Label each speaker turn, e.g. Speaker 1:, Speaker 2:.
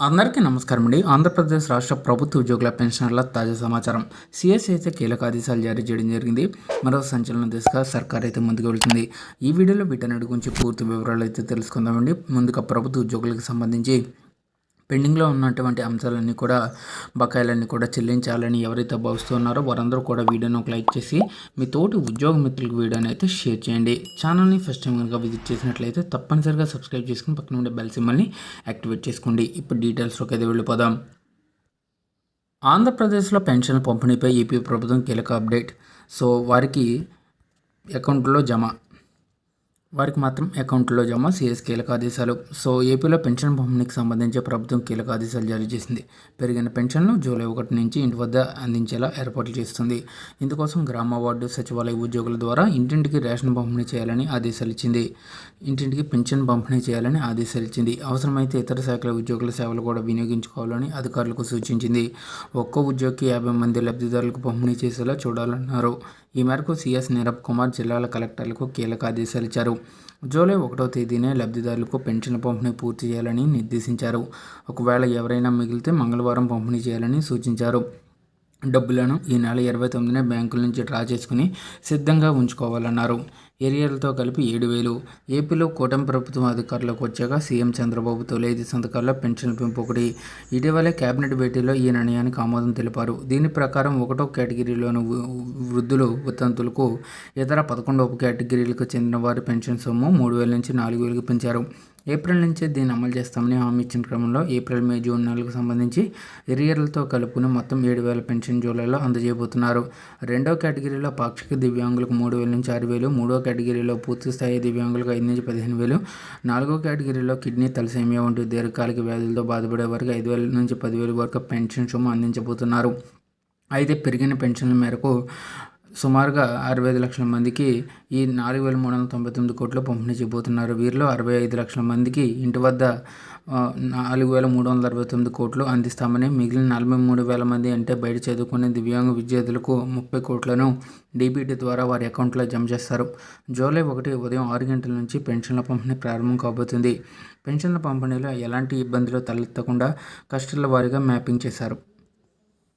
Speaker 1: అందరికీ నమస్కారం అండి. ఆంధ్రప్రదేశ్ రాష్ట్ర ప్రభుత్వ ఉద్యోగుల పెన్షనర్ల తాజా సమాచారం. సిఎస్ అయితే కీలక ఆదేశాలు జారీ చేయడం జరిగింది. మరో సంచలన దిశగా సర్కార్ అయితే ముందుకు వెళ్తుంది. ఈ వీడియోలో వీటన్నిటి గురించి పూర్తి వివరాలు అయితే తెలుసుకుందామండి. ముందుగా ప్రభుత్వ ఉద్యోగులకు సంబంధించి పెండింగ్లో ఉన్నటువంటి అంశాలన్నీ కూడా బకాయిలన్నీ కూడా చెల్లించాలని ఎవరైతే భావిస్తున్నారో వారందరూ కూడా వీడియోని ఒక లైక్ చేసి మీ తోటి ఉద్యోగ మిత్రులకు వీడియోని అయితే షేర్ చేయండి. ఛానల్ని ఫస్ట్ టైం కనుక విజిట్ చేసినట్లయితే తప్పనిసరిగా సబ్స్క్రైబ్ చేసుకుని పక్కన ఉండే బెల్ సిమ్మల్ని యాక్టివేట్ చేసుకోండి. ఇప్పుడు డీటెయిల్స్లోకి అయితే వెళ్ళిపోదాం. ఆంధ్రప్రదేశ్లో పెన్షన్ పంపిణీపై ఏపీ ప్రభుత్వం కీలక అప్డేట్. సో వారికి అకౌంట్లో జమ. వారికి మాత్రం అకౌంట్లో జమ సిఎస్ కీలక ఆదేశాలు. సో ఏపీలో పెన్షన్ పంపిణీకి సంబంధించి ప్రభుత్వం కీలక ఆదేశాలు జారీ చేసింది. పెరిగిన పెన్షన్ను జూలై ఒకటి నుంచి ఇంటి వద్ద అందించేలా ఏర్పాట్లు చేస్తుంది. ఇందుకోసం గ్రామ వార్డు సచివాలయ ఉద్యోగుల ద్వారా ఇంటింటికి రేషన్ పంపిణీ చేయాలని ఆదేశాలు ఇచ్చింది. ఇంటింటికి పెన్షన్ పంపిణీ చేయాలని ఆదేశాలు ఇచ్చింది. అవసరమైతే ఇతర శాఖల ఉద్యోగుల సేవలు కూడా వినియోగించుకోవాలని అధికారులకు సూచించింది. ఒక్కో ఉద్యోగికి యాభై మంది లబ్ధిదారులకు పంపిణీ చేసేలా చూడాలన్నారు. ఈ మేరకు సీఎస్ నీరబ్ కుమార్ జిల్లాల కలెక్టర్లకు కీలక ఆదేశాలు ఇచ్చారు. జూలై ఒకటో తేదీనే లబ్ధిదారులకు పెన్షన్ పంపిణీ పూర్తి చేయాలని నిర్దేశించారు. ఒకవేళ ఎవరైనా మిగిలితే మంగళవారం పంపిణీ చేయాలని సూచించారు. డబ్బులను ఈ నెల ఇరవై తొమ్మిదిన బ్యాంకుల నుంచి డ్రా చేసుకుని సిద్ధంగా ఉంచుకోవాలన్నారు. ఏరియాలతో కలిపి ఏడు వేలు. ఏపీలో కూటమి ప్రభుత్వం అధికారులకు వచ్చాక సీఎం చంద్రబాబు తొలి ఐదు సంతకాల్లో పెన్షన్ పెంపు ఒకటి. ఇటీవలే కేబినెట్ భేటీలో ఈ నిర్ణయానికి ఆమోదం తెలిపారు. దీని ప్రకారం ఒకటో కేటగిరీలోని వృద్ధులు ఉత్తంతులకు ఇతర పదకొండు ఉప కేటగిరీలకు చెందిన వారి పెన్షన్ సొమ్ము మూడు వేల నుంచి నాలుగు వేలకు పెంచారు. ఏప్రిల్ నుంచే దీన్ని అమలు చేస్తామని హామీ ఇచ్చిన క్రమంలో ఏప్రిల్ మే జూన్ నెలలకు సంబంధించి ఎరియర్లతో కలుపుకుని మొత్తం ఏడు వేల పెన్షన్ జూలైలో అందజేయబోతున్నారు. రెండో కేటగిరీలో పాక్షిక దివ్యాంగులకు మూడు వేల నుంచి ఆరు వేలు మూడో కేటగిరీలో పూర్తి స్థాయి దివ్యాంగులకు ఐదు నుంచి పదిహేను వేలు నాలుగో కేటగిరీలో కిడ్నీ తలసేమియా వంటి దీర్ఘకాలిక వ్యాధులతో బాధపడే వారికి ఐదు వేల నుంచి పదివేల వరకు పెన్షన్ సొమ్ము అందించబోతున్నారు. అయితే పెరిగిన పెన్షన్ల మేరకు సుమారుగా అరవై ఐదు లక్షల మందికి ఈ నాలుగు వేల మూడు వందల తొంభై తొమ్మిది కోట్లు పంపిణీ చేయబోతున్నారు. వీరిలో అరవై ఐదు లక్షల మందికి ఇంటి వద్ద నాలుగు వేల మూడు వందల అరవై తొమ్మిది కోట్లు అందిస్తామని మిగిలిన నలభై మూడు వేల మంది అంటే బయట చదువుకునే దివ్యాంగ విద్యార్థులకు ముప్పై కోట్లను డీబీటీ ద్వారా వారి అకౌంట్లో జమ చేస్తారు. జూలై ఒకటి ఉదయం ఆరు గంటల నుంచి పెన్షన్ల పంపిణీ ప్రారంభం కాబోతుంది. పెన్షన్ల పంపిణీలో ఎలాంటి ఇబ్బందులు తలెత్తకుండా కష్టాల వారీగా మ్యాపింగ్ చేశారు.